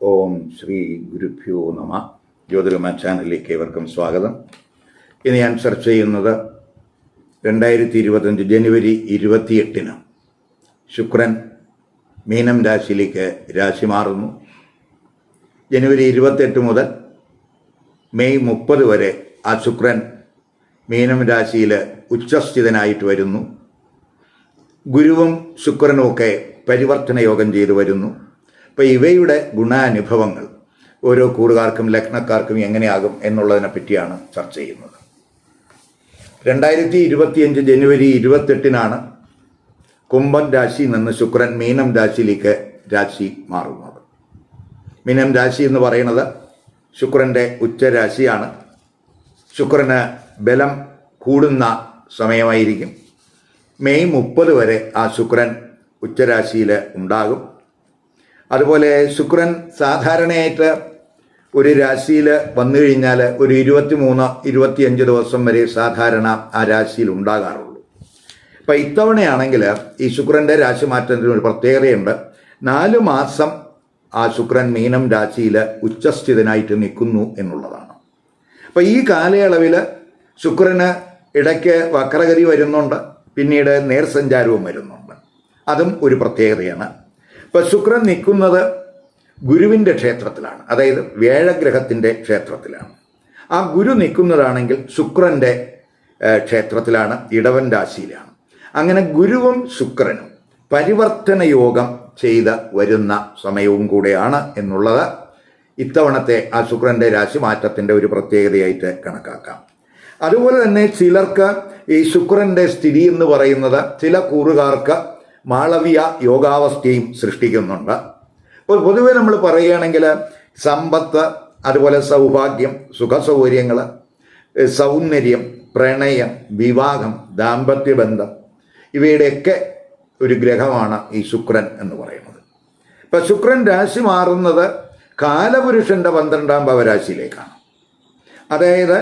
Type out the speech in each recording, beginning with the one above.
ഓം ശ്രീ ഗുരുഭ്യോ നമ. ജ്യോതിർമ ചാനലിലേക്ക് ഏവർക്കും സ്വാഗതം. ഇനി ഞാൻ ചർച്ച ചെയ്യുന്നത് രണ്ടായിരത്തി ഇരുപത്തഞ്ച് ജനുവരി ഇരുപത്തിയെട്ടിന് ശുക്രൻ മീനം രാശിയിലേക്ക് രാശി മാറുന്നു. ജനുവരി ഇരുപത്തെട്ട് മുതൽ മെയ് മുപ്പത് വരെ ആ ശുക്രൻ മീനം രാശിയിൽ ഉച്ചസ്ഥിതനായിട്ട് വരുന്നു. ഗുരുവും ശുക്രനുമൊക്കെ പരിവർത്തന യോഗം ചെയ്തു വരുന്നു. അപ്പോൾ ഇവയുടെ ഗുണാനുഭവങ്ങൾ ഓരോ കൂറുകാർക്കും ലഗ്നക്കാർക്കും എങ്ങനെയാകും എന്നുള്ളതിനെ പറ്റിയാണ് ചർച്ച ചെയ്യുന്നത്. രണ്ടായിരത്തി ഇരുപത്തിയഞ്ച് ജനുവരി ഇരുപത്തെട്ടിനാണ് കുംഭൻ രാശിയിൽ നിന്ന് ശുക്രൻ മീനം രാശിയിലേക്ക് രാശി മാറുന്നത്. മീനം രാശി എന്ന് പറയുന്നത് ശുക്രന്റെ ഉച്ചരാശിയാണ് ശുക്രന് ബലം കൂടുന്ന സമയമായിരിക്കും. മെയ് മുപ്പത് വരെ ആ ശുക്രൻ ഉച്ചരാശിയിൽ ഉണ്ടാകും. അതുപോലെ ശുക്രൻ സാധാരണയായിട്ട് ഒരു രാശിയിൽ വന്നു കഴിഞ്ഞാൽ ഒരു ഇരുപത്തി മൂന്ന് ഇരുപത്തിയഞ്ച് ദിവസം വരെ സാധാരണ ആ രാശിയിൽ ഉണ്ടാകാറുള്ളൂ. അപ്പം ഇത്തവണയാണെങ്കിൽ ഈ ശുക്രന്റെ രാശി മാറ്റത്തിന് ഒരു പ്രത്യേകതയുണ്ട്. നാല് മാസം ആ ശുക്രൻ മീനം രാശിയിൽ ഉച്ചസ്ഥിതനായിട്ട് നിൽക്കുന്നു എന്നുള്ളതാണ്. അപ്പം ഈ കാലയളവിൽ ശുക്രന് ഇടയ്ക്ക് വക്രഗതി വരുന്നുണ്ട് പിന്നീട് നേർസഞ്ചാരവും വരുന്നുണ്ട്. അതും ഒരു പ്രത്യേകതയാണ്. ഇപ്പം ശുക്രൻ നിൽക്കുന്നത് ഗുരുവിന്റെ ക്ഷേത്രത്തിലാണ്. അതായത് വ്യാഴഗ്രഹത്തിന്റെ ക്ഷേത്രത്തിലാണ്. ആ ഗുരു നിൽക്കുന്നതാണെങ്കിൽ ശുക്രന്റെ ക്ഷേത്രത്തിലാണ് ഇടവൻ രാശിയിലാണ്. അങ്ങനെ ഗുരുവും ശുക്രനും പരിവർത്തന യോഗം ചെയ്ത് വരുന്ന സമയവും കൂടെയാണ് എന്നുള്ളത് ഇത്തവണത്തെ ആ ശുക്രന്റെ രാശി മാറ്റത്തിന്റെ ഒരു പ്രത്യേകതയായിട്ട് കണക്കാക്കാം. അതുപോലെ തന്നെ ചിലർക്ക് ഈ ശുക്രന്റെ സ്ഥിതി എന്ന് പറയുന്നത് ചില കൂറുകാർക്ക് മാളവിയ യോഗാവസ്ഥയും സൃഷ്ടിക്കുന്നുണ്ട്. അപ്പോൾ പൊതുവെ നമ്മൾ പറയുകയാണെങ്കിൽ സമ്പത്ത് അതുപോലെ സൗഭാഗ്യം സുഖസൗകര്യങ്ങൾ സൗന്ദര്യം പ്രണയം വിവാഹം ദാമ്പത്യബന്ധം ഇവയുടെയൊക്കെ ഒരു ഗ്രഹമാണ് ഈ ശുക്രൻ എന്ന് പറയുന്നത്. ഇപ്പം ശുക്രൻ രാശി മാറുന്നത് കാലപുരുഷന്റെ പന്ത്രണ്ടാം ഭവരാശിയിലേക്കാണ്. അതായത്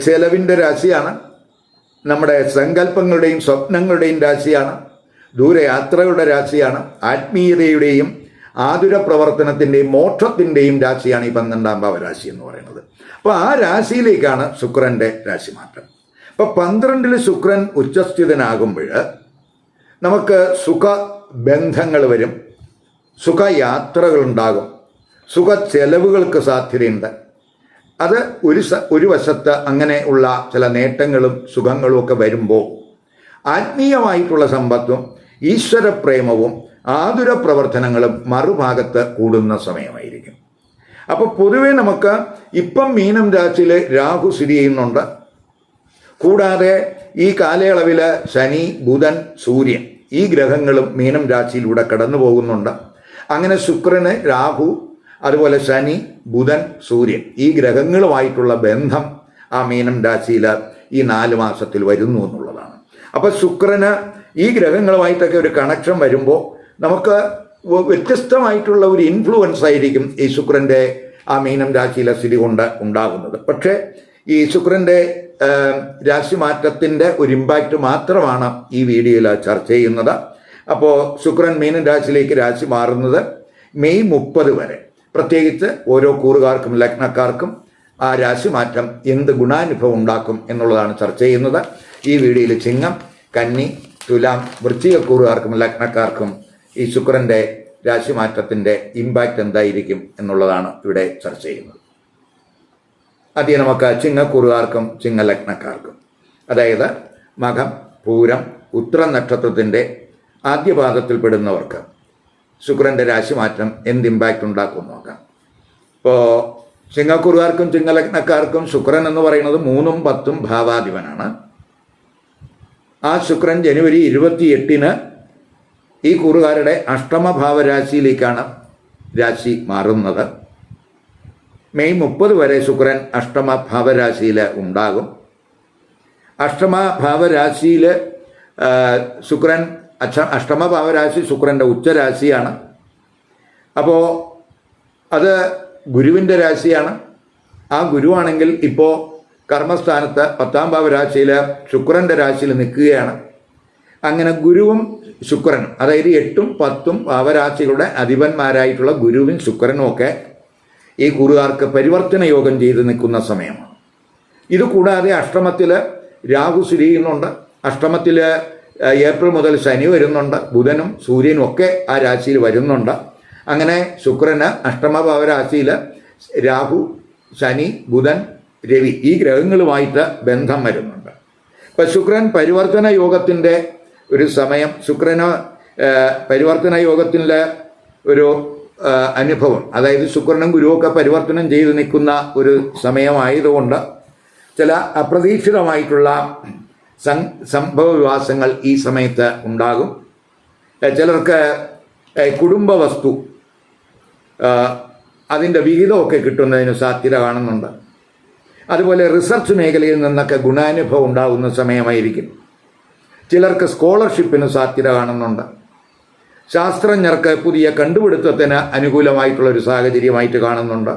ചെലവിന്റെ രാശിയാണ് നമ്മുടെ സങ്കല്പങ്ങളുടെയും സ്വപ്നങ്ങളുടെയും രാശിയാണ് ദൂരയാത്രകളുടെ രാശിയാണ്. ആത്മീയതയുടെയും ആതുര പ്രവർത്തനത്തിന്റെയും മോക്ഷത്തിന്റെയും രാശിയാണ് ഈ പന്ത്രണ്ടാം ഭാവരാശി എന്ന് പറയുന്നത്. അപ്പോൾ ആ രാശിയിലേക്കാണ് ശുക്രന്റെ രാശിമാറ്റം അപ്പോൾ പന്ത്രണ്ടിൽ ശുക്രൻ ഉച്ചസ്ഥിതനാകുമ്പോൾ നമുക്ക് സുഖ ബന്ധങ്ങൾ വരും. സുഖയാത്രകളുണ്ടാകും. സുഖ ചെലവുകൾക്ക് സാധ്യതയുണ്ട്. അത് ഒരു ഒരു വശത്ത് അങ്ങനെ ഉള്ള ചില നേട്ടങ്ങളും സുഖങ്ങളും ഒക്കെ വരുമ്പോൾ ആത്മീയമായിട്ടുള്ള സമ്പത്തും ഈശ്വരപ്രേമവും ആതുര പ്രവർത്തനങ്ങളും മറുഭാഗത്ത് കൂടുന്ന സമയമായിരിക്കും. അപ്പോൾ പൊതുവെ നമുക്ക് ഇപ്പം മീനം രാശിയിൽ രാഹു സ്ഥിതി ചെയ്യുന്നുണ്ട്. കൂടാതെ ഈ കാലയളവിൽ ശനി ബുധൻ സൂര്യൻ ഈ ഗ്രഹങ്ങളും മീനം രാശിയിലൂടെ കടന്നു പോകുന്നുണ്ട്. അങ്ങനെ ശുക്രന് രാഹു അതുപോലെ ശനി ബുധൻ സൂര്യൻ ഈ ഗ്രഹങ്ങളുമായിട്ടുള്ള ബന്ധം ആ മീനം രാശിയിൽ ഈ നാല് മാസത്തിൽ വരുന്നു എന്നുള്ളതാണ്. അപ്പോൾ ശുക്രന് ഈ ഗ്രഹങ്ങളുമായിട്ടൊക്കെ ഒരു കണക്ഷൻ വരുമ്പോൾ നമുക്ക് വ്യത്യസ്തമായിട്ടുള്ള ഒരു ഇൻഫ്ലുവൻസ് ആയിരിക്കും ഈ ശുക്രന്റെ ആ മീനം രാശിയിലെ സ്ഥിതി കൊണ്ട് ഉണ്ടാകുന്നത്. പക്ഷേ ഈ ശുക്രന്റെ രാശിമാറ്റത്തിന്റെ ഒരു ഇമ്പാക്റ്റ് മാത്രമാണ് ഈ വീഡിയോയിൽ ചർച്ച ചെയ്യുന്നത്. അപ്പോൾ ശുക്രൻ മീനം രാശിയിലേക്ക് രാശി മാറുന്നത് മെയ് മുപ്പത് വരെ. പ്രത്യേകിച്ച് ഓരോ കൂറുകാർക്കും ലഗ്നക്കാർക്കും ആ രാശി മാറ്റം എന്ത് ഗുണാനുഭവം ഉണ്ടാക്കും എന്നുള്ളതാണ് ചർച്ച ചെയ്യുന്നത്. ഈ വീഡിയോയിൽ ചിങ്ങം കന്നി തുലാം വൃശ്ചിക കൂറുകാർക്കും ലഗ്നക്കാർക്കും ഈ ശുക്രന്റെ രാശിമാറ്റത്തിന്റെ ഇമ്പാക്റ്റ് എന്തായിരിക്കും എന്നുള്ളതാണ് ഇവിടെ ചർച്ച ചെയ്യുന്നത്. അധികം നമുക്ക് ചിങ്ങക്കൂറുകാർക്കും ചിങ്ങലഗ്നക്കാർക്കും. അതായത് മകം പൂരം ഉത്തര നക്ഷത്രത്തിന്റെ ആദ്യ പാദത്തിൽപ്പെടുന്നവർക്ക് ശുക്രന്റെ രാശിമാറ്റം എന്ത് ഇമ്പാക്റ്റ് ഉണ്ടാക്കും നോക്കാം. ഇപ്പോൾ ചിങ്ങക്കൂറുകാർക്കും ചിങ്ങലഗ്നക്കാർക്കും ശുക്രൻ എന്ന് പറയുന്നത് മൂന്നും പത്തും ഭാവാധിപനാണ്. ആ ശുക്രൻ ജനുവരി ഇരുപത്തി എട്ടിന് ഈ കൂറുകാരുടെ അഷ്ടമഭാവരാശിയിലേക്കാണ് രാശി മാറുന്നത്. മെയ് മുപ്പത് വരെ ശുക്രൻ അഷ്ടമ ഭാവരാശിയിൽ ഉണ്ടാകും. അഷ്ടമ ഭാവരാശിയിൽ ശുക്രൻ അച്ഛ അഷ്ടമ ഭാവരാശി ശുക്രന്റെ ഉച്ചരാശിയാണ്. അപ്പോൾ അത് ഗുരുവിന്റെ രാശിയാണ്. ആ ഗുരുവാണെങ്കിൽ ഇപ്പോൾ കർമ്മസ്ഥാനത്ത് പത്താം ഭാവ രാശിയിൽ ശുക്രന്റെ രാശിയിൽ നിൽക്കുകയാണ്. അങ്ങനെ ഗുരുവും ശുക്രനും അതായത് എട്ടും പത്തും ഭാവരാശികളുടെ അധിപന്മാരായിട്ടുള്ള ഗുരുവും ശുക്രനും ഒക്കെ ഈ ഗുരുകാർക്ക് പരിവർത്തന യോഗം ചെയ്ത് നിൽക്കുന്ന സമയമാണ്. ഇതുകൂടാതെ അഷ്ടമത്തിൽ രാഹു സ്ഥിതി ചെയ്യുന്നുണ്ട്. അഷ്ടമത്തിൽ ഏപ്രിൽ മുതൽ ശനി വരുന്നുണ്ട്. ബുധനും സൂര്യനും ഒക്കെ ആ രാശിയിൽ വരുന്നുണ്ട്. അങ്ങനെ ശുക്രന് അഷ്ടമഭാവരാശിയിൽ രാഹു ശനി ബുധൻ രവി ഈ ഗ്രഹങ്ങളുമായിട്ട് ബന്ധം വരുന്നുണ്ട്. ഇപ്പം ശുക്രൻ പരിവർത്തന യോഗത്തിന്റെ ഒരു സമയം ശുക്രന് പരിവർത്തന യോഗത്തിന്റെ ഒരു അനുഭവം അതായത് ശുക്രനും ഗുരുവൊക്കെ പരിവർത്തനം ചെയ്ത് നിൽക്കുന്ന ഒരു സമയമായതുകൊണ്ട് ചില അപ്രതീക്ഷിതമായിട്ടുള്ള സംഭവ വിവാസങ്ങൾ ഈ സമയത്ത് ഉണ്ടാകും. ചിലർക്ക് കുടുംബ വസ്തു അതിന്റെ വിഹിതമൊക്കെ കിട്ടുന്നതിന് സാധ്യത കാണുന്നുണ്ട്. അതുപോലെ റിസർച്ച് മേഖലയിൽ നിന്നൊക്കെ ഗുണാനുഭവം ഉണ്ടാകുന്ന സമയമായിരിക്കും. ചിലർക്ക് സ്കോളർഷിപ്പിന് സാധ്യത കാണുന്നുണ്ട്. ശാസ്ത്രജ്ഞർക്ക് പുതിയ കണ്ടുപിടുത്തത്തിന് അനുകൂലമായിട്ടുള്ള ഒരു സാഹചര്യമായിട്ട് കാണുന്നുണ്ട്.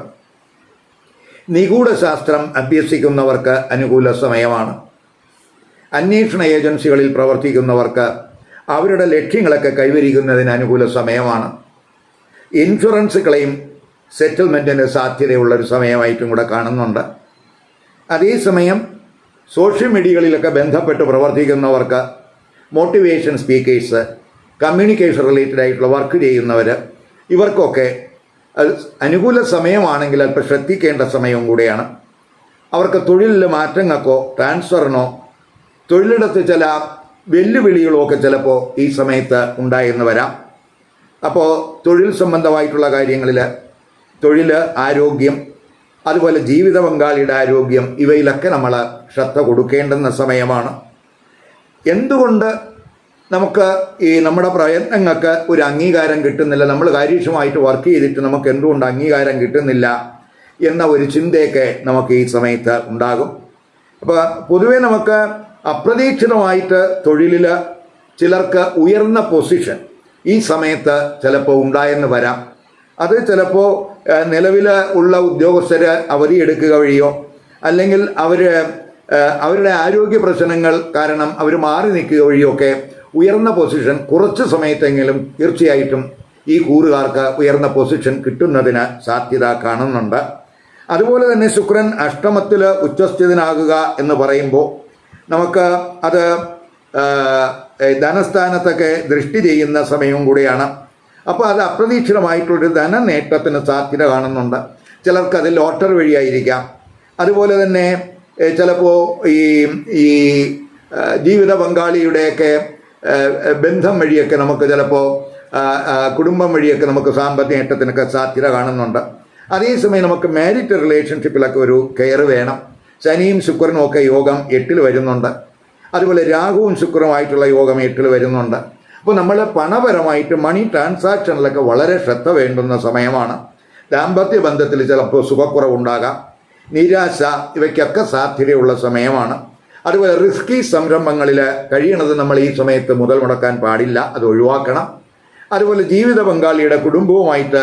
നിഗൂഢശാസ്ത്രം അഭ്യസിക്കുന്നവർക്ക് അനുകൂല സമയമാണ്. അന്വേഷണ ഏജൻസികളിൽ പ്രവർത്തിക്കുന്നവർക്ക് അവരുടെ ലക്ഷ്യങ്ങളൊക്കെ കൈവരിക്കുന്നതിന് അനുകൂല സമയമാണ്. ഇൻഷുറൻസ് ക്ലെയിം സെറ്റിൽമെന്റിന് സാധ്യതയുള്ള ഒരു സമയമായിട്ടും കൂടെ കാണുന്നുണ്ട്. അതേസമയം സോഷ്യൽ മീഡിയകളിലൊക്കെ ബന്ധപ്പെട്ട് പ്രവർത്തിക്കുന്നവർക്ക് മോട്ടിവേഷൻ സ്പീക്കേഴ്സ് കമ്മ്യൂണിക്കേഷൻ റിലേറ്റഡ് ആയിട്ടുള്ള വർക്ക് ചെയ്യുന്നവർ ഇവർക്കൊക്കെ അനുകൂല സമയമാണെങ്കിൽ അല്പം ശ്രദ്ധിക്കേണ്ട സമയവും കൂടെയാണ്. അവർക്ക് തൊഴിലിൽ മാറ്റങ്ങൾക്കോ ട്രാൻസ്ഫറിനോ തൊഴിലിടത്ത് ചില വെല്ലുവിളികളോ ഒക്കെ ചിലപ്പോൾ ഈ സമയത്ത് ഉണ്ടായെന്ന് വരാം. അപ്പോൾ തൊഴിൽ സംബന്ധമായിട്ടുള്ള കാര്യങ്ങളിൽ തൊഴിൽ ആരോഗ്യം അതുപോലെ ജീവിത പങ്കാളിയുടെ ആരോഗ്യം ഇവയിലൊക്കെ നമ്മൾ ശ്രദ്ധ കൊടുക്കേണ്ടുന്ന സമയമാണ്. എന്തുകൊണ്ട് നമുക്ക് ഈ നമ്മുടെ പ്രയത്നങ്ങൾക്ക് ഒരു അംഗീകാരം കിട്ടുന്നില്ല? നമ്മൾ കാര്യക്ഷമായിട്ട് വർക്ക് ചെയ്തിട്ട് നമുക്ക് എന്തുകൊണ്ട് അംഗീകാരം കിട്ടുന്നില്ല എന്ന ഒരു ചിന്തയൊക്കെ നമുക്ക് ഈ സമയത്ത് ഉണ്ടാകും. അപ്പോൾ പൊതുവെ നമുക്ക് അപ്രതീക്ഷിതമായിട്ട് തൊഴിലിൽ ചിലർക്ക് ഉയർന്ന പൊസിഷൻ ഈ സമയത്ത് ചിലപ്പോൾ ഉണ്ടായെന്ന് വരാം. അത് ചിലപ്പോൾ നിലവിൽ ഉള്ള ഉദ്യോഗസ്ഥർ അവധിയെടുക്കുക വഴിയോ അല്ലെങ്കിൽ അവർ അവരുടെ ആരോഗ്യ പ്രശ്നങ്ങൾ കാരണം അവർ മാറി നിൽക്കുക വഴിയൊക്കെ ഉയർന്ന പൊസിഷൻ കുറച്ച് സമയത്തെങ്കിലും തീർച്ചയായിട്ടും ഈ കൂറുകാർക്ക് ഉയർന്ന പൊസിഷൻ കിട്ടുന്നതിന് സാധ്യത കാണുന്നുണ്ട്. അതുപോലെ തന്നെ ശുക്രൻ അഷ്ടമത്തിൽ ഉച്ചസ്ഥിതനാകുക എന്ന് പറയുമ്പോൾ നമുക്ക് അത് ധനസ്ഥാനത്തൊക്കെ ദൃഷ്ടി ചെയ്യുന്ന സമയവും കൂടിയാണ്. അപ്പോൾ അത് അപ്രതീക്ഷിതമായിട്ടുള്ളൊരു ധനനേട്ടത്തിന് സാധ്യത കാണുന്നുണ്ട്. ചിലർക്ക് അത് ലോട്ടറി വഴിയായിരിക്കാം. അതുപോലെ തന്നെ ചിലപ്പോൾ ഈ ഈ ജീവിത പങ്കാളിയുടെയൊക്കെ ബന്ധം വഴിയൊക്കെ നമുക്ക് ചിലപ്പോൾ കുടുംബം വഴിയൊക്കെ നമുക്ക് സാമ്പത്തിക നേട്ടത്തിനൊക്കെ സാധ്യത കാണുന്നുണ്ട്. അതേസമയം നമുക്ക് മാരിറ്റ് റിലേഷൻഷിപ്പിലൊക്കെ ഒരു കെയർ വേണം. ശനിയും ശുക്രനും ഒക്കെ യോഗം എട്ടിൽ വരുന്നുണ്ട്. അതുപോലെ രാഹുവും ശുക്രനുമായിട്ടുള്ള യോഗം എട്ടിൽ വരുന്നുണ്ട്. അപ്പോൾ നമ്മൾ പണപരമായിട്ട് മണി ട്രാൻസാക്ഷനിലൊക്കെ വളരെ ശ്രദ്ധ വേണ്ടുന്ന സമയമാണ്. ദാമ്പത്യ ബന്ധത്തിൽ ചിലപ്പോൾ സുഖക്കുറവുണ്ടാകാം. നിരാശ ഇവയ്ക്കൊക്കെ സാധ്യതയുള്ള സമയമാണ്. അതുപോലെ റിസ്കി സംരംഭങ്ങളിൽ കഴിയണത് നമ്മൾ ഈ സമയത്ത് മുതൽ മുടക്കാൻ പാടില്ല അത് ഒഴിവാക്കണം. അതുപോലെ ജീവിത പങ്കാളിയുടെ കുടുംബവുമായിട്ട്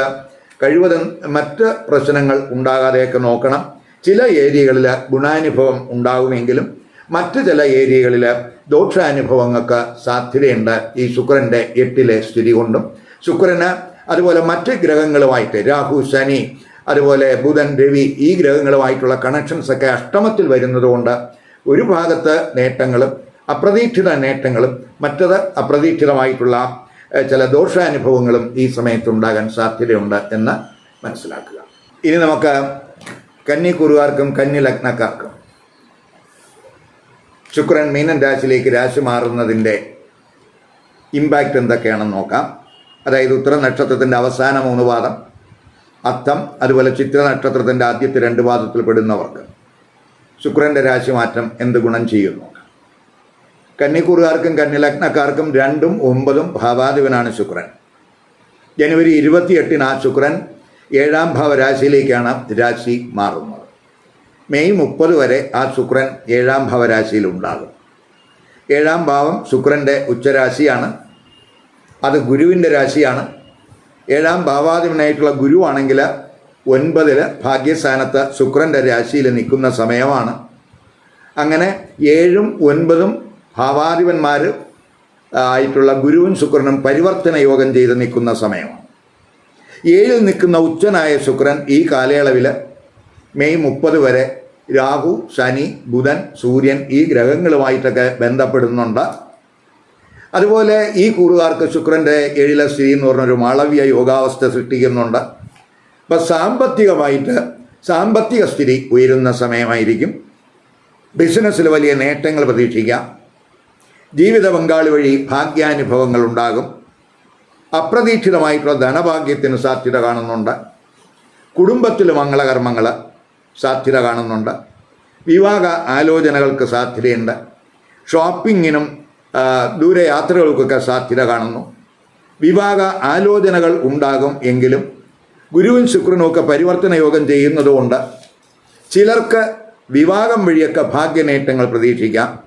കഴിവതും മറ്റ് പ്രശ്നങ്ങൾ ഉണ്ടാകാതെയൊക്കെ നോക്കണം. ചില ഏരിയകളിൽ ഗുണാനുഭവം ഉണ്ടാകുമെങ്കിലും മറ്റ് ചില ഏരിയകളിൽ ദോഷാനുഭവങ്ങൾക്ക് സാധ്യതയുണ്ട് ഈ ശുക്രന്റെ എട്ടിലെ സ്ഥിതി കൊണ്ടും. ശുക്രന് അതുപോലെ മറ്റ് ഗ്രഹങ്ങളുമായിട്ട് രാഹു ശനി അതുപോലെ ബുധൻ രവി ഈ ഗ്രഹങ്ങളുമായിട്ടുള്ള കണക്ഷൻസൊക്കെ അഷ്ടമത്തിൽ വരുന്നതുകൊണ്ട് ഒരു ഭാഗത്ത് നേട്ടങ്ങളും അപ്രതീക്ഷിത നേട്ടങ്ങളും മറ്റത് അപ്രതീക്ഷിതമായിട്ടുള്ള ചില ദോഷാനുഭവങ്ങളും ഈ സമയത്ത് ഉണ്ടാകാൻ സാധ്യതയുണ്ട് എന്ന് മനസ്സിലാക്കുക. ഇനി നമുക്ക് കന്നി കുറുകാർക്കും കന്നി ലഗ്നക്കാർക്കും ശുക്രൻ മീനൻ രാശിയിലേക്ക് രാശി മാറുന്നതിന്റെ ഇമ്പാക്റ്റ് എന്തൊക്കെയാണെന്ന് നോക്കാം. അതായത് ഉത്തര നക്ഷത്രത്തിന്റെ അവസാന മൂന്ന് പാദം അത്തം അതുപോലെ ചിത്ര നക്ഷത്രത്തിന്റെ ആദ്യത്തെ രണ്ട് പാദത്തിൽ പെടുന്നവർക്ക് ശുക്രന്റെ രാശിമാറ്റം എന്ത് ഗുണം ചെയ്യുന്നു കന്നിക്കൂറുകാർക്കും കന്നിലഗ്നക്കാർക്കും രണ്ടും ഒമ്പതും ഭാവാധിപനാണ് ശുക്രൻ. ജനുവരി ഇരുപത്തിയെട്ടിന് ആ ശുക്രൻ ഏഴാം ഭാവരാശിയിലേക്കാണ് രാശി മാറുന്നത്. മെയ് മുപ്പത് വരെ ആ ശുക്രൻ ഏഴാം ഭാവരാശിയിൽ ഉണ്ടാകും. ഏഴാം ഭാവം ശുക്രന്റെ ഉച്ചരാശിയാണ്. അത് ഗുരുവിന്റെ രാശിയാണ്. ഏഴാം ഭാവാധിപനായിട്ടുള്ള ഗുരുവാണെങ്കിൽ ഒൻപതിൽ ഭാഗ്യസ്ഥാനത്ത് ശുക്രന്റെ രാശിയിൽ നിൽക്കുന്ന സമയമാണ്. അങ്ങനെ ഏഴും ഒൻപതും ഭാവാധിപന്മാർ ആയിട്ടുള്ള ഗുരുവും ശുക്രനും പരിവർത്തന യോഗം ചെയ്ത് നിൽക്കുന്ന സമയമാണ്. ഏഴിൽ നിൽക്കുന്ന ഉച്ചനായ ശുക്രൻ ഈ കാലയളവിൽ മെയ് മുപ്പത് വരെ രാഹു ശനി ബുധൻ സൂര്യൻ ഈ ഗ്രഹങ്ങളുമായിട്ടൊക്കെ ബന്ധപ്പെടുന്നുണ്ട്. അതുപോലെ ഈ കൂറുകാർക്ക് ശുക്രന്റെ ഏഴിലെ സ്ഥിതി എന്ന് പറഞ്ഞൊരു മാളവ്യ യോഗാവസ്ഥ സൃഷ്ടിക്കുന്നുണ്ട്. അപ്പം സാമ്പത്തികമായിട്ട് സാമ്പത്തിക സ്ഥിതി ഉയരുന്ന സമയമായിരിക്കും. ബിസിനസ്സിൽ വലിയ നേട്ടങ്ങൾ പ്രതീക്ഷിക്കാം. ജീവിത പങ്കാളി വഴി ഭാഗ്യാനുഭവങ്ങൾ ഉണ്ടാകും. അപ്രതീക്ഷിതമായിട്ടുള്ള ധനഭാഗ്യത്തിന് സാധ്യത കാണുന്നുണ്ട്. കുടുംബത്തിൽ മംഗളകർമ്മങ്ങൾ സാധ്യത കാണുന്നുണ്ട്. വിവാഹ ആലോചനകൾക്ക് സാധ്യതയുണ്ട്. ഷോപ്പിങ്ങിനും ദൂരയാത്രകൾക്കൊക്കെ സാധ്യത കാണുന്നു. വിവാഹ ആലോചനകൾ ഉണ്ടാകും എങ്കിലും ഗുരുവും ശുക്രനുമൊക്കെ പരിവർത്തന യോഗം ചെയ്യുന്നതുകൊണ്ട് ചിലർക്ക് വിവാഹം വഴിയൊക്കെ ഭാഗ്യനേട്ടങ്ങൾ പ്രതീക്ഷിക്കാം.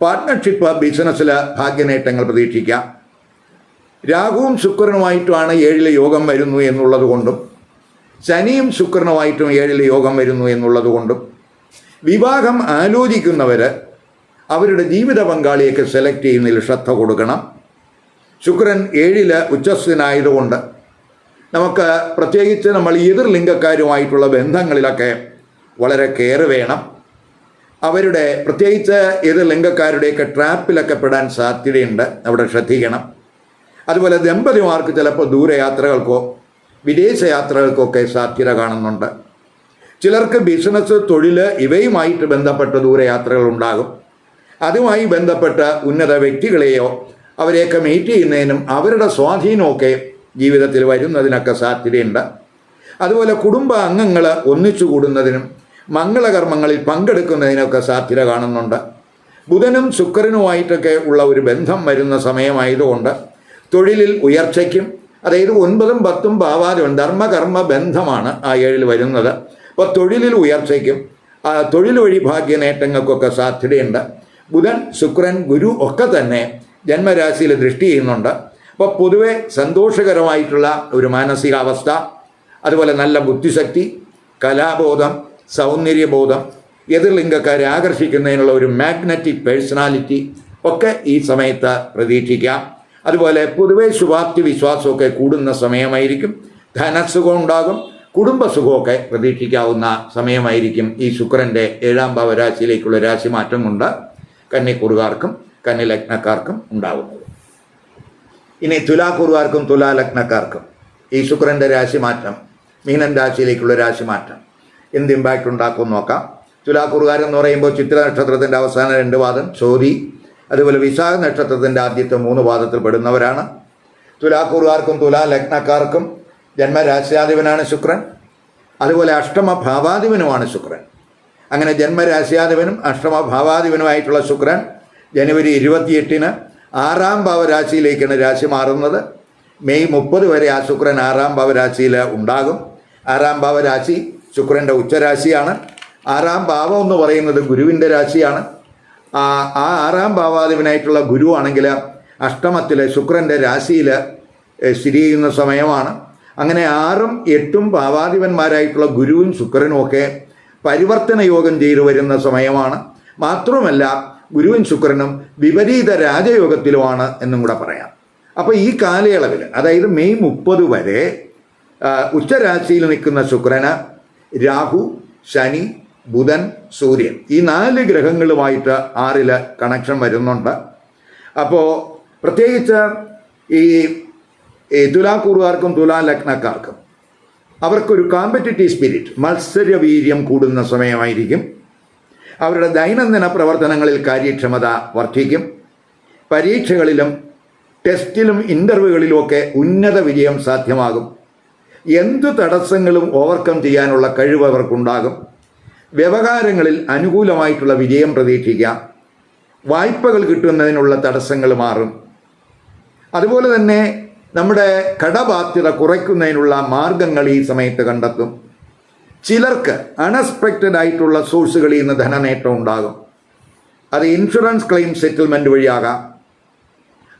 പാർട്ട്ണർഷിപ്പ് ബിസിനസ്സിൽ ഭാഗ്യനേട്ടങ്ങൾ പ്രതീക്ഷിക്കാം. രാഹുവും ശുക്രനുമായിട്ടുമാണ് ഏഴിലെ യോഗം വരുന്നു എന്നുള്ളത് കൊണ്ടും ശനിയും ശുക്രനുമായിട്ടും ഏഴിൽ യോഗം വരുന്നു എന്നുള്ളത് കൊണ്ടും വിവാഹം ആലോചിക്കുന്നവർ അവരുടെ ജീവിത പങ്കാളിയൊക്കെ സെലക്ട് ചെയ്യുന്നതിൽ ശ്രദ്ധ കൊടുക്കണം. ശുക്രൻ ഏഴിൽ ഉച്ചസ്ഥനായതുകൊണ്ട് നമുക്ക് പ്രത്യേകിച്ച് നമ്മൾ എതിർ ലിംഗക്കാരുമായിട്ടുള്ള ബന്ധങ്ങളിലൊക്കെ വളരെ കെയർ വേണം. അവരുടെ പ്രത്യേകിച്ച് എതിർ ലിംഗക്കാരുടെയൊക്കെ ട്രാപ്പിലൊക്കെ പെടാൻ സാധ്യതയുണ്ട്. അവിടെ ശ്രദ്ധിക്കണം. അതുപോലെ ദമ്പതിമാർക്ക് ചിലപ്പോൾ ദൂരയാത്രകൾക്കോ വിദേശ യാത്രകൾക്കൊക്കെ സാധ്യത കാണുന്നുണ്ട്. ചിലർക്ക് ബിസിനസ് തൊഴിൽ ഇവയുമായിട്ട് ബന്ധപ്പെട്ട ദൂരയാത്രകൾ ഉണ്ടാകും അതുമായി ബന്ധപ്പെട്ട ഉന്നത വ്യക്തികളെയോ അവരെയൊക്കെ മീറ്റ് ചെയ്യുന്നതിനും അവരുടെ സ്വാധീനമൊക്കെ ജീവിതത്തിൽ വരുന്നതിനൊക്കെ സാധ്യതയുണ്ട്. അതുപോലെ കുടുംബ അംഗങ്ങൾ ഒന്നിച്ചു കൂടുന്നതിനും മംഗളകർമ്മങ്ങളിൽ പങ്കെടുക്കുന്നതിനൊക്കെ സാധ്യത കാണുന്നുണ്ട്. ബുധനും ശുക്രനുമായിട്ടൊക്കെ ഉള്ള ഒരു ബന്ധം വരുന്ന സമയമായതുകൊണ്ട് തൊഴിലിൽ ഉയർച്ചയ്ക്കും അതായത് ഒൻപതും പത്തും പാവാലും ധർമ്മകർമ്മ ബന്ധമാണ് ആ ഏഴിൽ വരുന്നത്. അപ്പോൾ തൊഴിലിൽ ഉയർച്ചയ്ക്കും തൊഴിൽ വഴി ഭാഗ്യ നേട്ടങ്ങൾക്കൊക്കെ സാധ്യതയുണ്ട്. ബുധൻ ശുക്രൻ ഗുരു ഒക്കെ തന്നെ ജന്മരാശിയിൽ ദൃഷ്ടി ചെയ്യുന്നുണ്ട്. അപ്പോൾ പൊതുവെ സന്തോഷകരമായിട്ടുള്ള ഒരു മാനസികാവസ്ഥ അതുപോലെ നല്ല ബുദ്ധിശക്തി കലാബോധം സൗന്ദര്യബോധം എതിർ ലിംഗക്കാരെ ആകർഷിക്കുന്നതിനുള്ള ഒരു മാഗ്നറ്റിക് പേഴ്സണാലിറ്റി ഒക്കെ ഈ സമയത്ത് പ്രതീക്ഷിക്കാം. അതുപോലെ പൊതുവെ ശുഭാപ്തി വിശ്വാസമൊക്കെ കൂടുന്ന സമയമായിരിക്കും ധനസുഖം ഉണ്ടാകും കുടുംബസുഖമൊക്കെ പ്രതീക്ഷിക്കാവുന്ന സമയമായിരിക്കും ഈ ശുക്രന്റെ ഏഴാം ഭാവരാശിയിലേക്കുള്ള രാശിമാറ്റം കൊണ്ട് കന്നിക്കുറുകാർക്കും കന്നിലഗ്നക്കാർക്കും ഉണ്ടാകുന്നത് ഇനി തുലാക്കുറുകാർക്കും തുലാലഗ്നക്കാർക്കും ഈ ശുക്രന്റെ രാശിമാറ്റം മീനൻ രാശിയിലേക്കുള്ള രാശി മാറ്റം എന്ത് ഇമ്പാക്റ്റ് ഉണ്ടാക്കും നോക്കാം. തുലാക്കുറുകാരെന്ന് പറയുമ്പോൾ ചിത്ര നക്ഷത്രത്തിന്റെ അവസാന രണ്ട് വാദം ചോതി അതുപോലെ വിശാഖ നക്ഷത്രത്തിന്റെ ആദ്യത്തെ മൂന്ന് പാദത്തിൽ പെടുന്നവരാണ്. തുലാക്കൂറുകാർക്കും തുലാ ലഗ്നക്കാർക്കും ജന്മരാശ്യാധിപനാണ് ശുക്രൻ. അതുപോലെ അഷ്ടമ ഭാവാധിപനുമാണ് ശുക്രൻ. അങ്ങനെ ജന്മരാശ്യാധിപനും അഷ്ടമ ഭാവാധിപനുമായിട്ടുള്ള ശുക്രൻ ജനുവരി ഇരുപത്തിയെട്ടിന് ആറാം ഭാവരാശിയിലേക്കാണ് രാശി മാറുന്നത്. മെയ് മുപ്പത് വരെ ആ ശുക്രൻ ആറാം ഭാവരാശിയിൽ ഉണ്ടാകും. ആറാം ഭാവരാശി ശുക്രന്റെ ഉച്ചരാശിയാണ്. ആറാം ഭാവം എന്ന് പറയുന്നത് ഗുരുവിന്റെ രാശിയാണ്. ആ ആറാം ഭാവാധിപനായിട്ടുള്ള ഗുരു ആണെങ്കിൽ അഷ്ടമത്തിലെ ശുക്രന്റെ രാശിയിൽ സ്ഥിതി ചെയ്യുന്ന സമയമാണ്. അങ്ങനെ ആറും എട്ടും ഭാവാധിപന്മാരായിട്ടുള്ള ഗുരുവും ശുക്രനും ഒക്കെ പരിവർത്തന യോഗം ചെയ്തു വരുന്ന സമയമാണ്. മാത്രമല്ല ഗുരുവും ശുക്രനും വിപരീത രാജയോഗത്തിലുമാണ് എന്നും കൂടെ പറയാം. അപ്പോൾ ഈ കാലയളവിൽ അതായത് മെയ് മുപ്പത് വരെ ഉച്ചരാശിയിൽ നിൽക്കുന്ന ശുക്രന് രാഹു ശനി ബുധൻ സൂര്യൻ. ഈ നാല് ഗ്രഹങ്ങളുമായിട്ട് ആറിൽ കണക്ഷൻ വരുന്നുണ്ട്. അപ്പോൾ പ്രത്യേകിച്ച് ഈ ഈ തുലാക്കൂറുകാർക്കും തുലാ ലഗ്നക്കാർക്കും അവർക്കൊരു കോമ്പറ്റിറ്റീവ് സ്പിരിറ്റ് മത്സരവീര്യം കൂടുന്ന സമയമായിരിക്കും. അവരുടെ ദൈനംദിന പ്രവർത്തനങ്ങളിൽ കാര്യക്ഷമത വർദ്ധിക്കും. പരീക്ഷകളിലും ടെസ്റ്റിലും ഇന്റർവ്യൂകളിലുമൊക്കെ ഉന്നത വിജയം സാധ്യമാകും. എന്ത് തടസ്സങ്ങളും ഓവർകം ചെയ്യാനുള്ള കഴിവ് അവർക്കുണ്ടാകും. വ്യവഹാരങ്ങളിൽ അനുകൂലമായിട്ടുള്ള വിജയം പ്രതീക്ഷിക്കാം. വായ്പകൾ കിട്ടുന്നതിനുള്ള തടസ്സങ്ങൾ മാറും. അതുപോലെ തന്നെ നമ്മുടെ കടബാധ്യത കുറയ്ക്കുന്നതിനുള്ള മാർഗങ്ങൾ ഈ സമയത്ത് കണ്ടെത്തും. ചിലർക്ക് അൺഎക്സ്പെക്റ്റഡ് ആയിട്ടുള്ള സോഴ്സുകളിൽ നിന്ന് ധനനേട്ടം ഉണ്ടാകും. അത് ഇൻഷുറൻസ് ക്ലെയിം സെറ്റിൽമെന്റ് വഴിയാകാം.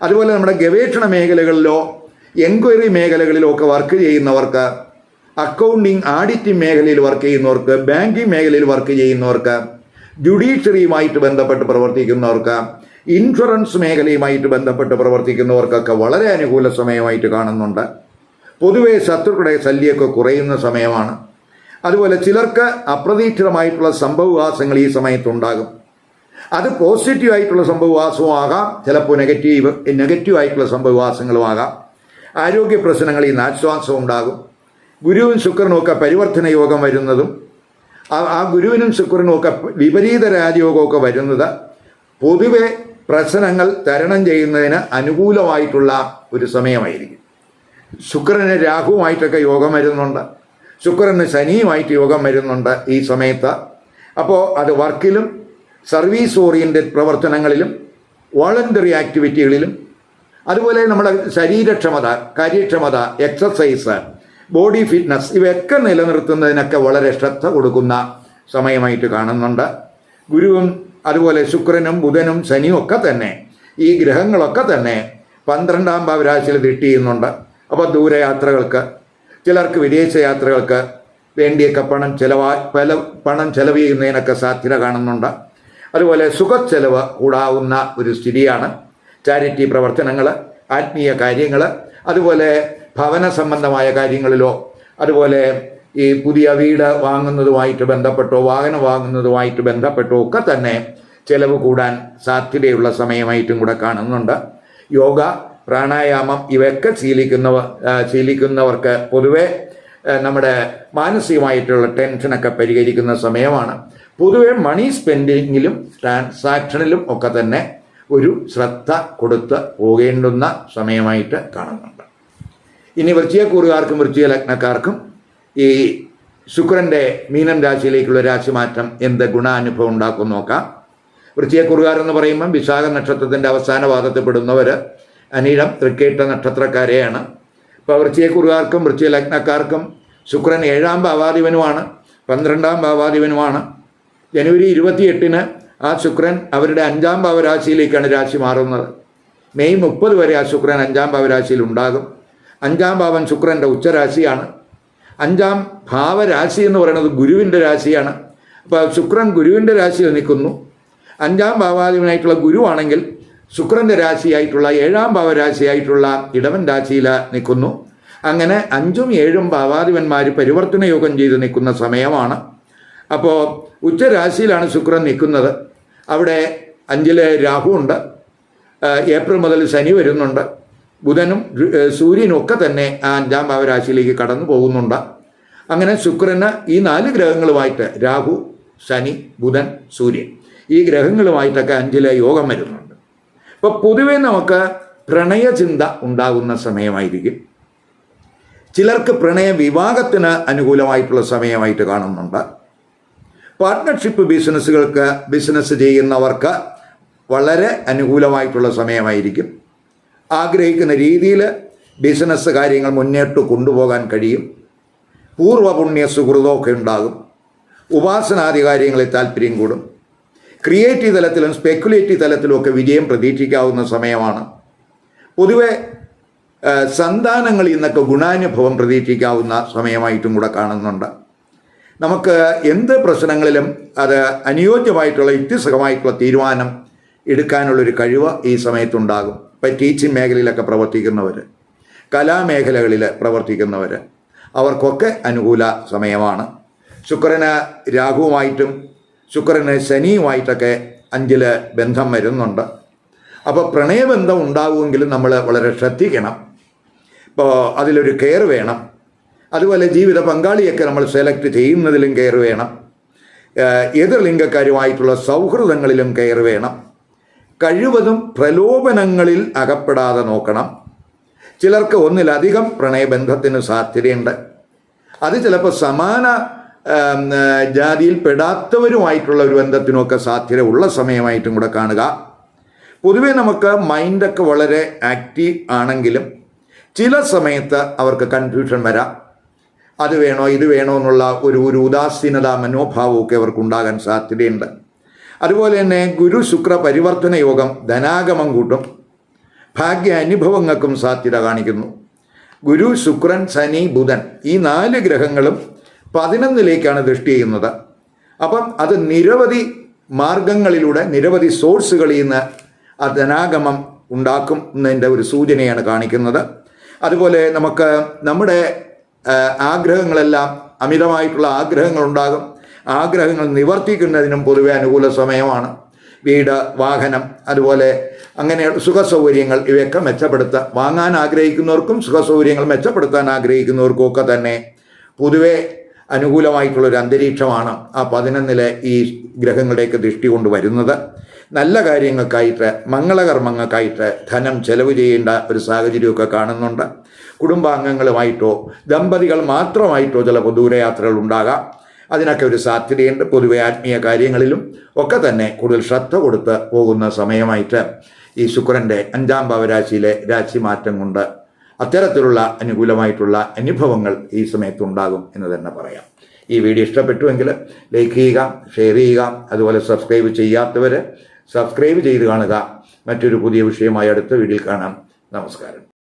അതുപോലെ നമ്മുടെ ഗവേഷണ മേഖലകളിലോ എൻക്വയറി മേഖലകളിലോ ഒക്കെ വർക്ക് ചെയ്യുന്നവർക്ക് അക്കൗണ്ടിങ് ആഡിറ്റിംഗ് മേഖലയിൽ വർക്ക് ചെയ്യുന്നവർക്ക് ബാങ്കിങ് മേഖലയിൽ വർക്ക് ചെയ്യുന്നവർക്ക് ജുഡീഷ്യറിയുമായിട്ട് ബന്ധപ്പെട്ട് പ്രവർത്തിക്കുന്നവർക്ക് ഇൻഷുറൻസ് മേഖലയുമായിട്ട് ബന്ധപ്പെട്ട് പ്രവർത്തിക്കുന്നവർക്കൊക്കെ വളരെ അനുകൂല സമയമായിട്ട് കാണുന്നുണ്ട്. പൊതുവെ ശത്രുക്കളുടെ ശല്യമൊക്കെ കുറയുന്ന സമയമാണ്. അതുപോലെ ചിലർക്ക് അപ്രതീക്ഷിതമായിട്ടുള്ള സംഭവവാസങ്ങൾ ഈ സമയത്തുണ്ടാകും. അത് പോസിറ്റീവ് ആയിട്ടുള്ള സംഭവവാസവും ആകാം ചിലപ്പോൾ നെഗറ്റീവ് നെഗറ്റീവ് ആയിട്ടുള്ള സംഭവവാസങ്ങളും ആകാം. ആരോഗ്യ പ്രശ്നങ്ങളിൽ ആശ്വാസം ഉണ്ടാകും. ഗുരുവും ശുക്രനും ഒക്കെ പരിവർത്തന യോഗം വരുന്നതും ആ- ഗുരുവിനും ശുക്രനും ഒക്കെ വിപരീത രാജയോഗമൊക്കെ വരുന്നത് പൊതുവെ പ്രശ്നങ്ങൾ തരണം ചെയ്യുന്നതിന് അനുകൂലമായിട്ടുള്ള ഒരു സമയമായിരിക്കും. ശുക്രന് രാഹുവുമായിട്ടൊക്കെ യോഗം വരുന്നുണ്ട്. ശുക്രന് ശനിയുമായിട്ട് യോഗം വരുന്നുണ്ട് ഈ സമയത്ത്. അപ്പോൾ അത് വർക്കിലും സർവീസ് ഓറിയന്റഡ് പ്രവർത്തനങ്ങളിലും വോളണ്ടറി ആക്ടിവിറ്റികളിലും അതുപോലെ നമ്മുടെ ശരീരക്ഷമത കാര്യക്ഷമത എക്സസൈസ് ബോഡി ഫിറ്റ്നസ് ഇവയൊക്കെ നിലനിർത്തുന്നതിനൊക്കെ വളരെ ശ്രദ്ധ കൊടുക്കുന്ന സമയമായിട്ട് കാണുന്നുണ്ട്. ഗുരുവും അതുപോലെ ശുക്രനും ബുധനും ശനിയും ഒക്കെ തന്നെ ഈ ഗ്രഹങ്ങളൊക്കെ തന്നെ പന്ത്രണ്ടാം ഭാവരാശിയിൽ തിട്ടി ചെയ്യുന്നുണ്ട്. അപ്പോൾ ദൂരയാത്രകൾക്ക് ചിലർക്ക് വിദേശ യാത്രകൾക്ക് വേണ്ടിയൊക്കെ പണം ചെലവാ പല പണം ചെലവ് ചെയ്യുന്നതിനൊക്കെ സാധ്യത കാണുന്നുണ്ട്. അതുപോലെ സുഖച്ചെലവ് കൂടാവുന്ന ഒരു സ്ഥിതിയാണ്. ചാരിറ്റി പ്രവർത്തനങ്ങൾ ആത്മീയ കാര്യങ്ങൾ അതുപോലെ ഭവന സംബന്ധമായ കാര്യങ്ങളിലോ അതുപോലെ ഈ പുതിയ വീട് വാങ്ങുന്നതുമായിട്ട് ബന്ധപ്പെട്ടോ വാഹനം വാങ്ങുന്നതുമായിട്ട് ബന്ധപ്പെട്ടോ ഒക്കെ തന്നെ ചെലവ് കൂടാൻ സാധ്യതയുള്ള സമയമായിട്ടും കൂടെ കാണുന്നുണ്ട്. യോഗ പ്രാണായാമം ഇവയൊക്കെ ശീലിക്കുന്നവ ശീലിക്കുന്നവർക്ക് പൊതുവെ നമ്മുടെ മാനസികമായിട്ടുള്ള ടെൻഷനൊക്കെ പരിഹരിക്കുന്ന സമയമാണ്. പൊതുവെ മണി സ്പെൻഡിങ്ങിലും ട്രാൻസാക്ഷനിലും ഒക്കെ തന്നെ ഒരു ശ്രദ്ധ കൊടുത്ത് പോകേണ്ടുന്ന സമയമായിട്ട് കാണുന്നുണ്ട്. ഇനി വൃശ്ചികക്കൂറുകാർക്കും വൃശ്ചിക ലഗ്നക്കാർക്കും ഈ ശുക്രന്റെ മീനം രാശിയിലേക്കുള്ള രാശിമാറ്റം എന്ത് ഗുണാനുഭവം ഉണ്ടാക്കും നോക്കാം. വൃശ്ചികക്കുറുകാരെന്ന് പറയുമ്പം വിശാഖ നക്ഷത്രത്തിന്റെ അവസാന വാദത്തിൽപ്പെടുന്നവർ അനിഴം തൃക്കേട്ട നക്ഷത്രക്കാരെയാണ്. ഇപ്പോൾ വൃശ്ചികക്കുറുകാർക്കും വൃശ്ചിക ലഗ്നക്കാർക്കും ശുക്രൻ ഏഴാം ഭാവാധിപനുമാണ് പന്ത്രണ്ടാം ഭാവാധിപനുമാണ്. ജനുവരി ഇരുപത്തിയെട്ടിന് ആ ശുക്രൻ അവരുടെ അഞ്ചാം ഭാവരാശിയിലേക്കാണ് രാശി മാറുന്നത്. മെയ് മുപ്പത് വരെ ആ ശുക്രൻ അഞ്ചാം ഭാവരാശിയിൽ ഉണ്ടാകും. അഞ്ചാം ഭാവൻ ശുക്രന്റെ ഉച്ചരാശിയാണ്. അഞ്ചാം ഭാവരാശി എന്ന് പറയുന്നത് ഗുരുവിന്റെ രാശിയാണ്. അപ്പോൾ ശുക്രൻ ഗുരുവിന്റെ രാശിയിൽ നിൽക്കുന്നു. അഞ്ചാം ഭാവാധിപനായിട്ടുള്ള ഗുരുവാണെങ്കിൽ ശുക്രന്റെ രാശിയായിട്ടുള്ള ഏഴാം ഭാവരാശിയായിട്ടുള്ള ഇടവൻ രാശിയിൽ നിൽക്കുന്നു. അങ്ങനെ അഞ്ചും ഏഴും ഭാവാധിപന്മാർ പരിവർത്തന യോഗം ചെയ്ത് നിൽക്കുന്ന സമയമാണ്. അപ്പോൾ ഉച്ചരാശിയിലാണ് ശുക്രൻ നിൽക്കുന്നത്. അവിടെ അഞ്ചിലെ രാഹു ഉണ്ട് ഏപ്രിൽ മുതൽ ശനി വരുന്നുണ്ട്. ബുധനും സൂര്യനും ഒക്കെ തന്നെ ആ അഞ്ചാം ഭാവരാശിയിലേക്ക് കടന്നു പോകുന്നുണ്ട്. അങ്ങനെ ശുക്രന് ഈ നാല് ഗ്രഹങ്ങളുമായിട്ട് രാഹു ശനി ബുധൻ സൂര്യൻ ഈ ഗ്രഹങ്ങളുമായിട്ടൊക്കെ അഞ്ചിലെ യോഗം വരുന്നുണ്ട്. അപ്പോൾ പൊതുവെ നമുക്ക് പ്രണയചിന്ത ഉണ്ടാകുന്ന സമയമായിരിക്കും. ചിലർക്ക് പ്രണയ വിവാഹത്തിന് അനുകൂലമായിട്ടുള്ള സമയമായിട്ട് കാണുന്നുണ്ട്. പാർട്ട്ണർഷിപ്പ് ബിസിനസ്സുകൾക്ക് ബിസിനസ് ചെയ്യുന്നവർക്ക് വളരെ അനുകൂലമായിട്ടുള്ള സമയമായിരിക്കും. ആഗ്രഹിക്കുന്ന രീതിയിൽ ബിസിനസ് കാര്യങ്ങൾ മുന്നോട്ട് കൊണ്ടുപോകാൻ കഴിയും. പൂർവപുണ്യ സുഹൃതമൊക്കെ ഉണ്ടാകും. ഉപാസനാദി കാര്യങ്ങളിൽ താല്പര്യം കൂടും. ക്രിയേറ്റീവ് തലത്തിലും സ്പെക്കുലേറ്റീവ് തലത്തിലും ഒക്കെ വിജയം പ്രതീക്ഷിക്കാവുന്ന സമയമാണ്. പൊതുവെ സന്താനങ്ങളിൽ നിന്നൊക്കെ ഗുണാനുഭവം പ്രതീക്ഷിക്കാവുന്ന സമയമായിട്ടും കൂടെ കാണുന്നുണ്ട്. നമുക്ക് എന്ത് പ്രശ്നങ്ങളിലും അത് അനുയോജ്യമായിട്ടുള്ള യുക്തിസഹമായിട്ടുള്ള തീരുമാനം എടുക്കാനുള്ളൊരു കഴിവ് ഈ സമയത്തുണ്ടാകും. ടീച്ചിങ് മേഖലയിലൊക്കെ പ്രവർത്തിക്കുന്നവർ കലാമേഖലകളിൽ പ്രവർത്തിക്കുന്നവർ അവർക്കൊക്കെ അനുകൂല സമയമാണ്. ശുക്രന് രാഹുവുമായിട്ടും ശുക്രന് ശനിയുമായിട്ടൊക്കെ അഞ്ചിൽ ബന്ധം വരുന്നുണ്ട്. അപ്പോൾ പ്രണയബന്ധം ഉണ്ടാവുമെങ്കിലും നമ്മൾ വളരെ ശ്രദ്ധിക്കണം. ഇപ്പോൾ അതിലൊരു കെയർ വേണം. അതുപോലെ ജീവിത പങ്കാളിയൊക്കെ നമ്മൾ സെലക്ട് ചെയ്യുന്നതിലും കെയർ വേണം. എതിർ ലിംഗക്കാരുമായിട്ടുള്ള സൗഹൃദങ്ങളിലും കെയർ വേണം. കഴിവതും പ്രലോഭനങ്ങളിൽ അകപ്പെടാതെ നോക്കണം. ചിലർക്ക് ഒന്നിലധികം പ്രണയബന്ധത്തിന് സാധ്യതയുണ്ട്. അത് ചിലപ്പോൾ സമാന ജാതിയിൽ പെടാത്തവരുമായിട്ടുള്ള ഒരു ബന്ധത്തിനൊക്കെ സാധ്യത ഉള്ള സമയമായിട്ടും കൂടെ കാണുക. പൊതുവേ നമുക്ക് മൈൻഡൊക്കെ വളരെ ആക്റ്റീവ് ആണെങ്കിലും ചില സമയത്ത് അവർക്ക് കൺഫ്യൂഷൻ വരാം. അത് വേണോ ഇത് വേണോ എന്നുള്ള ഒരു ഒരു ഉദാസീനത മനോഭാവമൊക്കെ അവർക്ക് ഉണ്ടാകാൻ സാധ്യതയുണ്ട്. അതുപോലെ തന്നെ ഗുരു ശുക്ര പരിവർത്തന യോഗം ധനാഗമം കൂട്ടും. ഭാഗ്യ അനുഭവങ്ങൾക്കും സാധ്യത കാണിക്കുന്നു. ഗുരു ശുക്രൻ ശനി ബുധൻ ഈ നാല് ഗ്രഹങ്ങളും പതിനൊന്നിലേക്കാണ് ദൃഷ്ടി ചെയ്യുന്നത്. അപ്പം അത് നിരവധി മാർഗങ്ങളിലൂടെ നിരവധി സോഴ്സുകളിൽ നിന്ന് ആ ധനാഗമം ഉണ്ടാക്കും എന്നതിന്റെ ഒരു സൂചനയാണ് കാണിക്കുന്നത്. അതുപോലെ നമുക്ക് നമ്മുടെ ആഗ്രഹങ്ങളെല്ലാം അമിതമായിട്ടുള്ള ആഗ്രഹങ്ങളുണ്ടാകും. ആഗ്രഹങ്ങൾ നിവർത്തിക്കുന്നതിനും പൊതുവെ അനുകൂല സമയമാണ്. വീട് വാഹനം അതുപോലെ അങ്ങനെയുള്ള സുഖസൗകര്യങ്ങൾ ഇവയൊക്കെ മെച്ചപ്പെടുത്താൻ വാങ്ങാൻ ആഗ്രഹിക്കുന്നവർക്കും സുഖസൗകര്യങ്ങൾ മെച്ചപ്പെടുത്താൻ ആഗ്രഹിക്കുന്നവർക്കും ഒക്കെ തന്നെ പൊതുവെ അനുകൂലമായിട്ടുള്ളൊരു അന്തരീക്ഷമാണ് ആ പതിനൊന്നിലെ ഈ ഗ്രഹങ്ങളുടെയൊക്കെ ദൃഷ്ടി കൊണ്ട് വരുന്നത്. നല്ല കാര്യങ്ങൾക്കായിട്ട് മംഗളകർമ്മങ്ങൾക്കായിട്ട് ധനം ചെലവ് ചെയ്യേണ്ട ഒരു സാഹചര്യമൊക്കെ കാണുന്നുണ്ട്. കുടുംബാംഗങ്ങളുമായിട്ടോ ദമ്പതികൾ മാത്രമായിട്ടോ ചിലപ്പോൾ ദൂരയാത്രകൾ ഉണ്ടാകാം. അതിനൊക്കെ ഒരു സാധ്യതയുണ്ട്. പൊതുവെ ആത്മീയ കാര്യങ്ങളിലും ഒക്കെ തന്നെ കൂടുതൽ ശ്രദ്ധ കൊടുത്ത് പോകുന്ന സമയമായിട്ട് ഈ ശുക്രന്റെ അഞ്ചാം ഭാവരാശിയിലെ രാശിമാറ്റം കൊണ്ട് അത്തരത്തിലുള്ള അനുകൂലമായിട്ടുള്ള അനുഭവങ്ങൾ ഈ സമയത്ത് ഉണ്ടാകും എന്ന് തന്നെ പറയാം. ഈ വീഡിയോ ഇഷ്ടപ്പെട്ടുവെങ്കിൽ ലൈക്ക് ചെയ്യുക ഷെയർ ചെയ്യുക അതുപോലെ സബ്സ്ക്രൈബ് ചെയ്യാത്തവർ സബ്സ്ക്രൈബ് ചെയ്ത് കാണുക. മറ്റൊരു പുതിയ വിഷയമായി അടുത്ത വീഡിയോയിൽ കാണാം. നമസ്കാരം.